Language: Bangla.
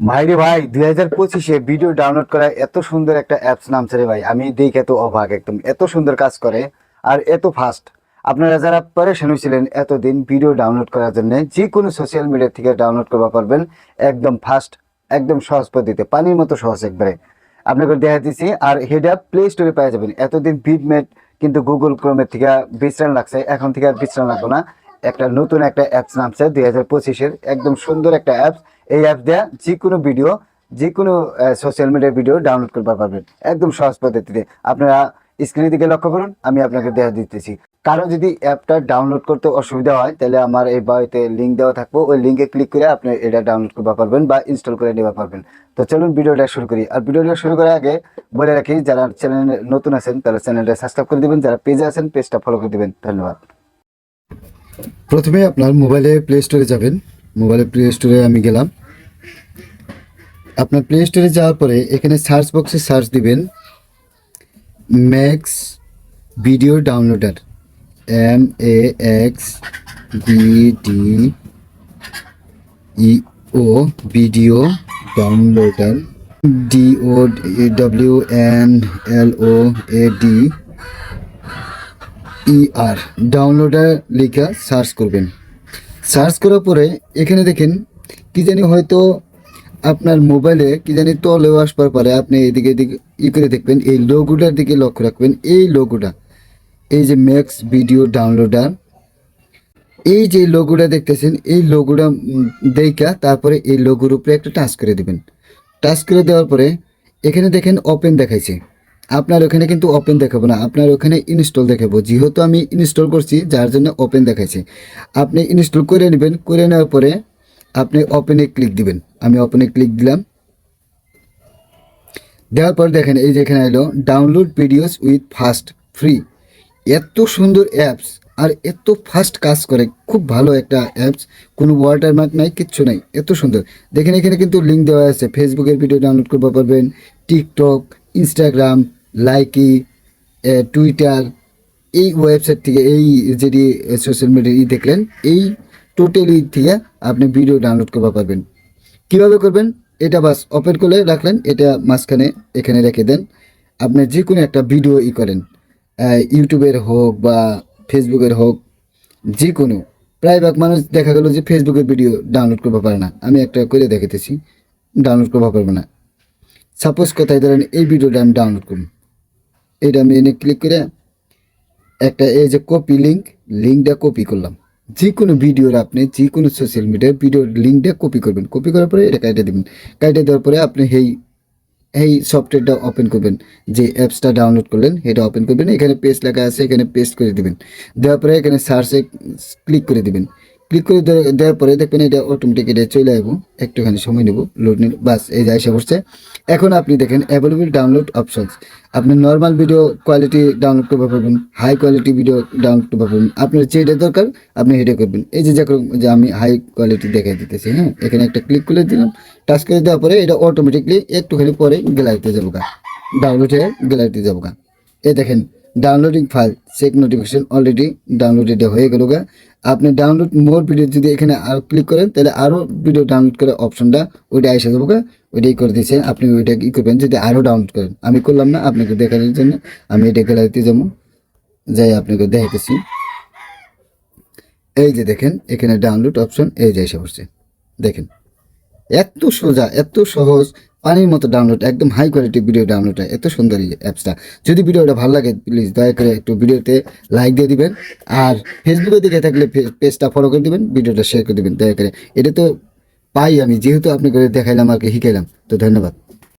ভাইরে ভাই, দুই হাজার পঁচিশে ভিডিও ডাউনলোড করা এত সুন্দর একটা অ্যাপস নামছে রে ভাই। আমি দেখে এত অবাক একদম। এত সুন্দর কাজ করে আর এত ফাস্ট আপনারা যারা পরেশান হয়েছিলেন এতদিন ভিডিও ডাউনলোড করার জন্য যে কোনো সোশ্যাল মিডিয়া থেকে ডাউনলোড করবা পারবেন। একদম ফাস্ট একদম সহজ পদ্ধতিতে, পানির মতো সহজ একবারে। আপনাকে দেখা দিচ্ছি আর হেডা প্লে স্টোরে পাওয়া যাবেন। এতদিন বিটমেট কিন্তু গুগল ক্রোমের থেকে বিশ্রাম লাগছে, এখন থেকে আর বিশ্রাম লাগবে না। একটা নতুন একটা অ্যাপস নামছে দুই হাজার পঁচিশের। একদম সুন্দর একটা অ্যাপস এই অ্যাপ দেওয়া যে কোনো ভিডিও যে কোনো সোশ্যাল মিডিয়ার ভিডিও ডাউনলোড করতে পারবেন। একদম সহজ পদ্ধতিতে। আপনারা স্ক্রিনের দিকে লক্ষ্য করুন, আমি আপনাকে দেখা দিতেছি। কারও যদি অ্যাপটা ডাউনলোড করতে অসুবিধা হয়, তাহলে আমার এই বাড়িতে লিঙ্ক দেওয়া থাকব। ওই লিঙ্কে ক্লিক করে আপনি এটা ডাউনলোড করতে পারবেন বা ইনস্টল করে নিতে পারবেন। তো চলুন ভিডিওটা শুরু করি। আর ভিডিওটা শুরু করার আগে বলে রাখি, যারা চ্যানেলে নতুন আছেন, তারা চ্যানেলটা সাবস্ক্রাইব করে দিবেন। যারা পেজে আছেন পেজটা ফলো করে দিবেন। ধন্যবাদ। প্রথমে আপনার মোবাইলে প্লে স্টোরে যাবেন। মোবাইলে প্লে স্টোরে আমি গেলাম। আপনার প্লে স্টোরে যাওয়ার পরে এখানে সার্চ বক্সে সার্চ দিবেন max video downloader M A X D E O video downloader D O W N L O A D E R downloader লিখা সার্চ করবেন। সার্চ করার পরে এখানে দেখেন, কি জানি হয়তো আপনার মোবাইলে কি জানি তলেও আসবার পরে। আপনি এদিকে এদিকে ই করে দেখবেন, এই লোগোটার দিকে লক্ষ্য রাখবেন, এই লোগোটা এই যে ম্যাক্স ভিডিও ডাউনলোডার এই যে লোগোটা দেখতেছেন, এই লোগোটা দেখা, তারপরে এই লোগোর উপরে একটা টাচ করে দিবেন। টাচ করে দেওয়ার পরে এখানে দেখেন ওপেন দেখাইছে। আপনার ওখানে কিন্তু ওপেন দেখাবো না, আপনার ওখানে ইনস্টল দেখাবো। যেহেতু আমি ইনস্টল করছি, যার জন্য ওপেন দেখাইছি। আপনি ইনস্টল করে নেবেন, করে নেওয়ার পরে আপনি ওপেনে ক্লিক দিবেন। আমি ওপেনে ক্লিক দিলাম। দেওয়ার পর দেখেন, এই যেখানে এলো download videos with fast free এত সুন্দর অ্যাপস আর এত ফাস্ট কাজ করে, খুব ভালো একটা অ্যাপস কোনো ওয়াটারমার্ক নাই, কিচ্ছু নাই, এত সুন্দর। দেখেন, এখানে কিন্তু লিঙ্ক দেওয়া আছে। ফেসবুকের ভিডিও ডাউনলোড করতে পারবেন টিকটক ইনস্টাগ্রাম লাইকি টুইটার, এই ওয়েবসাইট থেকে, এই যেটি সোশ্যাল মিডিয়া ই দেখলেন, এই টোটালি থেকে আপনি ভিডিও ডাউনলোড করতে পারবেন। কীভাবে করবেন? এটা বাস ওপেন করে রাখলেন, এটা মাঝখানে এখানে রেখে দেন। আপনি যে কোনো একটা ভিডিও ই করেন ইউটিউবের হোক বা ফেসবুকের হোক যে কোনো প্রায়ভাগ মানুষ দেখা গেল যে ফেসবুকের ভিডিও ডাউনলোড করতে পারে না। আমি একটা করে দেখাতেছি ডাউনলোড করতে পারব না। সাপোজ কথায় ধরেন এই ভিডিওটা আমি ডাউনলোড করুন এটা আমি এনে ক্লিক করে একটা এই যে কপি লিঙ্ক লিঙ্কটা কপি করলাম। যে কোনো ভিডিওর আপনি যে কোনো সোশ্যাল মিডিয়ার ভিডিওর লিঙ্কটা কপি করবেন। কপি করার পরে এটা কাটে দেবেন। কাটে দেওয়ার পরে আপনি এই এই সফটওয়্যারটা ওপেন করবেন। যে অ্যাপসটা ডাউনলোড করলেন এটা ওপেন করবেন। এখানে পেস্ট লেখা আছে, এখানে পেস্ট করে দিবেন। দেওয়ার পরে এখানে সার্চে ক্লিক করে দিবেন। ক্লিক করে দেওয়া- দেওয়ার পরে দেখবেন এটা অটোমেটিক এটা চলে আসব একটুখানি সময় নেব লোড নিল, বাস, এই যে এসে পড়ছে। এখন আপনি দেখেন অ্যাভেলেবল ডাউনলোড অপশনস আপনি নর্মাল ভিডিও কোয়ালিটি ডাউনলোড করতে পারবেন হাই কোয়ালিটি ভিডিও ডাউনলোড করতে পারবেন। আপনার যেটা দরকার, আপনি এটা করবেন। এই যে যেরকম যে আমি হাই কোয়ালিটি দেখাই দিতেছি হ্যাঁ? এখানে একটা ক্লিক করে দিলাম টাচ করে দেওয়ার পরে এটা অটোমেটিকলি একটুখানি পরে গ্যালারিতে যাব গা ডাউনলোড হয়ে গ্যালারিতে যাব গা এ দেখেন downloading file check notification already downloaded হয়ে গেল আপনি ডাউনলোড মোর ভিডিও যদি এখানে আর ক্লিক করেন, তাহলে আরও ভিডিও ডাউনলোড করে অপশনটা ওইটা এসে যাব ওইটাই করে দিয়েছে। আপনি ওইটা কী করবেন? যদি আরও ডাউনলোড করেন। আমি করলাম না, আপনাকে দেখানোর জন্য। আমি এটা গ্যালারিতে যাব। যাই আপনাকে দেখাতেছি এই যে দেখেন, এখানে ডাউনলোড অপশন এই যে এসে পড়ছে। দেখেন, এত সোজা, এত সহজ। পানির মতো ডাউনলোড একদম হাই কোয়ালিটি ভিডিও ডাউনলোড হয়। এত সুন্দর এই অ্যাপসটা যদি ভিডিওটা ভালো লাগে প্লিজ দয়া করে একটু ভিডিওতে লাইক দিয়ে দিবেন। আর ফেসবুকে দেখে থাকলে পেজটা ফলো করে দিবেন ভিডিওটা শেয়ার করে দিবেন। দয়া করে। এটা তো পাই আমি, যেহেতু আপনি করে দেখাইলাম আর কি, শিখাইলাম। তো ধন্যবাদ।